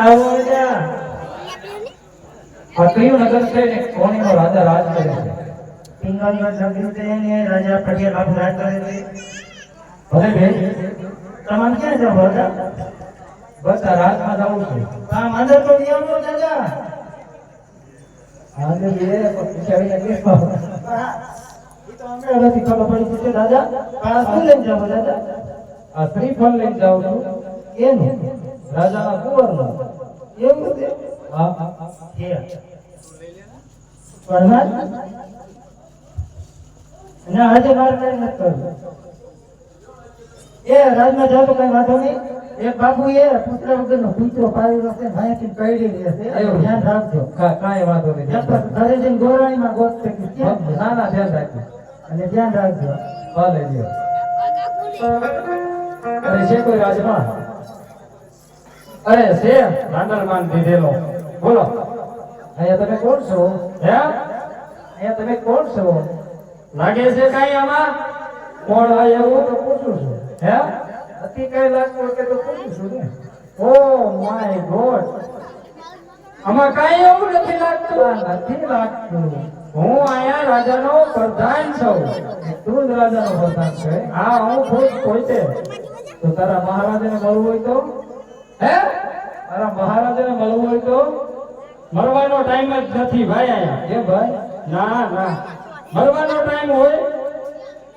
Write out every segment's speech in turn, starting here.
આવો જા. આ કયું નગર છે ને કોણીનો રાજા રાજ કરે છે. પિંગળીમાં લગ્ન છે ને રાજા પટેલ બાપુ રાજ કરે છે. ભલે બેન. તમારે ક્યાં જાવ હતા બસ આ રાજમાં જવું છે. આમ અંદર તો નહીં આવતો દાદા આજે બે પૂછાવીને કેવો હા, એ તો અમે હવેથી ખબર પડી છે દાદા આ શું લઈને જાવ દાદા આ શ્રીફળ લઈને જાઉં છું. એનું? રાજાના કુંવરનું એવું છે? હા. હા છે. પ્રહલાદ અને આજે મારે કઈ નથી કરવું. એ રાજમાં જાવ તો કઈ વાંધો નહીં. એ બાપુ એ પુત્ર વગરનો કૂતરો પાડેલો છે ભાઈથી કઈડી રહેશે એવું. ધ્યાન રાખજો. કાંઈ વાંધો નહીં. ઘરે જઈને કે ક્યાં ના ના ધ્યાન રાખજો. અને ધ્યાન રાખજો. ભલે લ્યો અરે છે કોઈ રાજમાં અરે છે ભાંડલમાન દીધેલો. બોલો. અહીંયા તમે કોણ છો? હે? અહીંયા તમે કોણ છો? લાગે છે કઈ આમાં? કોણ આ એવું તો પૂછું છું. હે? અતિ કઈ લાગતું કે તો પૂછું છું ને. Oh my god. આમાં કઈ એવું નથી લાગતું? નથી લાગતું. હું અહીંયા રાજાનો પ્રધાન છું. તું જ રાજાનો પ્રધાન છે. હા હું ખુદ પોતે. તો તારા મહારાજાને મળવું હોય તો? હે? અરે મહારાજાને મળવું હોય તો મળવાનો ટાઈમ જ નથી ભાઈ અહીંયા. એ ભાઈ? ના ના. મળવાનો ટાઈમ હોય?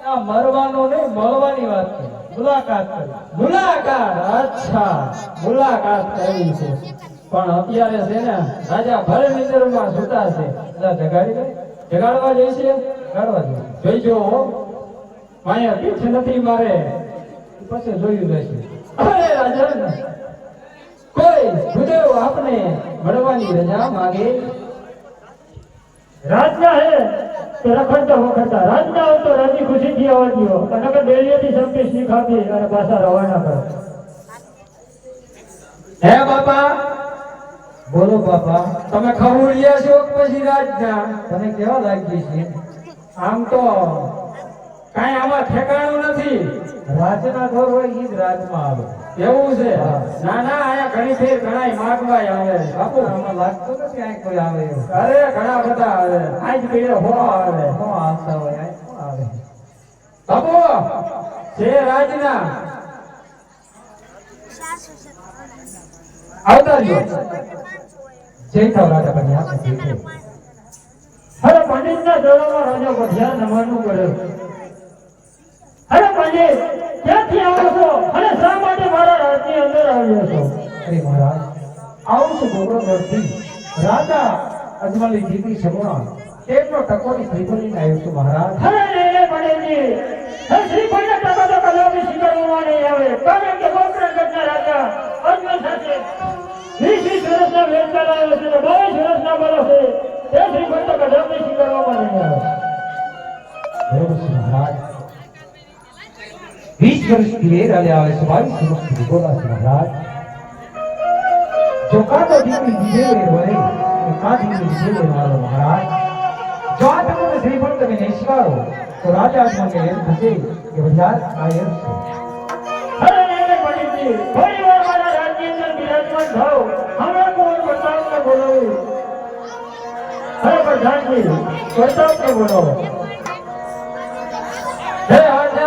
આ મરવાનો નહીં મળવાની વાત છે. મુલાકાત કરી મુલાકાત? અચ્છા. મુલાકાત કરવી છે. પણ અત્યારે છે ને રાજા ભરે નિંદરમાં સુતા છે. એટલે જગાડી દે. જગાડવા જઈશે? જગાડવા જઈશે જોઈજો માયા પીઠ નથી મારે. પછી જોયું જશે. અરે રાજા કોઈ ગુદેવ આપને મળવાની રજા માગે? રાજા હે તે રખડતો વખડતા. રાજા હોય તો રાજી ખુશીથી આવવા દ્યો. અને કે ડેલીએથી સંપી શીખ આપી અને પાછા રવાના કરો. હે બાપા બોલો બાપા તમે ખવડિયા છો કે પછી રાજના તને કેવા લાગી છે? આમ તો કાઈ આમાં ઠેકાણું નથી. રાજના ઘર હોય ઈ જ રાજમાં આવે. એવું છે. ના ના આયા ઘણી ફેર ઘણા માગવા આવે. બાપુ. અમને લાગતું નથી આ કોઈ આવે અરે ઘણા બધા આવે. આજ પીડે હો આવે. હો આવતા હોય આવે? બાપુ છે રાજના. આવતા રહ્યો જય થાવ રાજા થાવ. અરે પંડિતના ચરણોમાં રાજા બધ્યા નમવાનું કર્યું અરે પંડિત. અરે મહારાજ. આવું છું રાજા અજમલી જીતી સમૂહ તેમનો ટકોરી શ્રીફળીને આવ્યો છું મહારાજ. હરે નહીં હે શ્રી પંડિત ટકા તો કદાપી સ્વીકારવામાં નહીં આવે. કારણ કે ગોકર્ણગઢના રાજા અજમલ સાથે વીસ વીસ વેદ ચલાવ્યો છે અને બાવીસ વર્ષના છે. તે શ્રી પંડિત કદાપી સ્વીકારવામાં નહીં આવે. બરોબર છે મહારાજ. વીસ વર્ષથી વેર આલે આવે છે બાવીસ વર્ષથી છે મહારાજ. જો કાં તો દીકરી બીજે વેર વળે કે કાં મારો મહારાજ જો આ તમે શ્રી પણ તમે નિશ્વારો તો રાજા મને એમ થશે કે બજાર એમ છે પંડિતજી વાર મારા અંદર બિરાજમાન થાઓ કોણ બોલાવું પ્રધાનજી બોલાવો હે આજે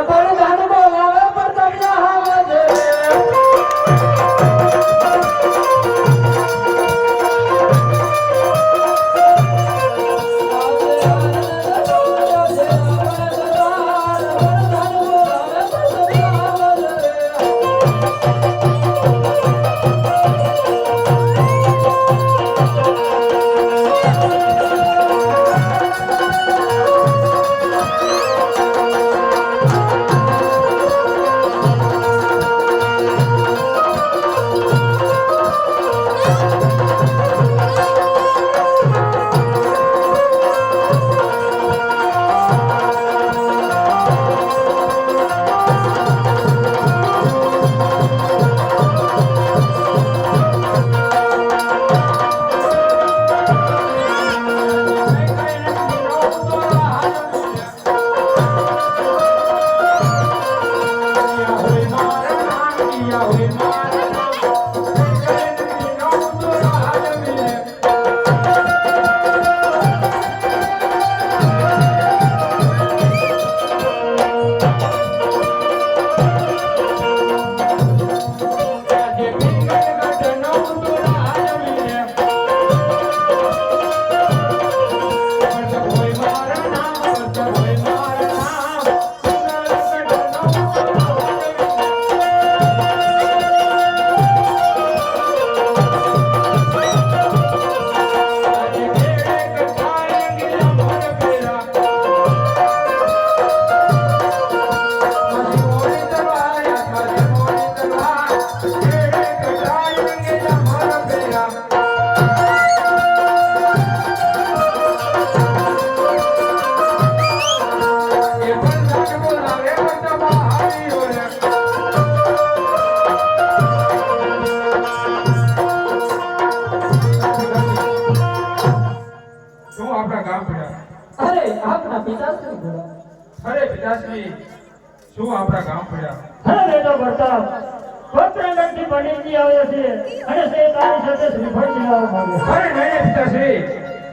અરે પિતાશ્રી શું આપણા ગામ પડ્યા? હે બેટો પ્રતાપ કોત્રંગથી પંડિતજી આવ્યા છે અને તે તારી સાથે શ્રીફળ ચડાવવા માંગે અરે નહીં પિતાશ્રી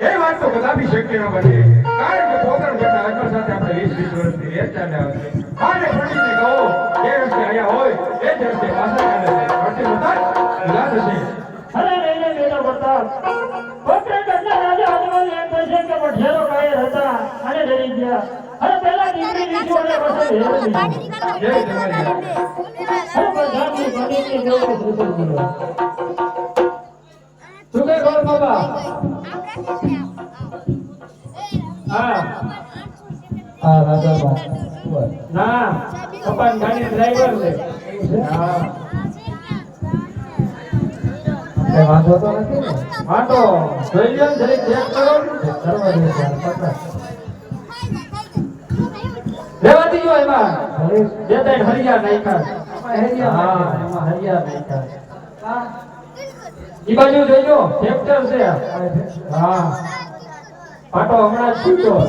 એ વાત તો કદાપી શક્ય ન બને. કારણ કે પોતાના ઘરના અજમલ સાથે આપણે વીસ વીસ વર્ષથી વેચ ચાલ્યા છે. અને પંડિતને કહો જે રસ્તે આવ્યા હોય એ જ રસ્તે પાછા ચાલે છે. અડધી મુદત વિલાસ હશે અરે નહીં નહીં બેટો પ્રતાપ કોત્રંગના રાજા હનુમાન એમ કહે છે કે મઠિયારો કાયર હતા અને ડરી ગયા? અને પેલા દીકરી લીધી અને પછી જય જવાજી અરે પ્રધાનજી પંડિતજી કેવું શ્રીફળ બોલો શું કહે ગોળ બાબા હા. હા રાજા બા ના કપાન ગાડી ડ્રાઈવર છે હા. કઈ વાંધો તો નથી ને? જોઈ લો ચેક કરો. કરવા દે પકડ. એમાં. જે તે હરિયા નાખ્યા. હરિયા એમાં હરિયા નાખ્યા. ઈ બાજુ જોજો ફેક્ટર છે હા. પાટો હમણાં છૂટ્યો.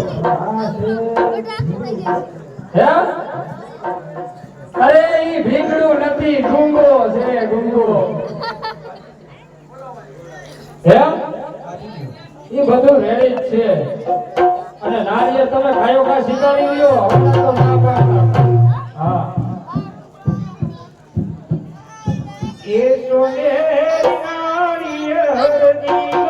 હે? અરે, ઈ ભીંગડું નથી ગુંગો છે ડુંગો હે ઈ બધું રેડી છે. અને નારિયેળ તમે ખાયો ખા શીખવાડી લ્યો. હમણાં તો ના હા. એ સોનેરી નારિયેળ દીવો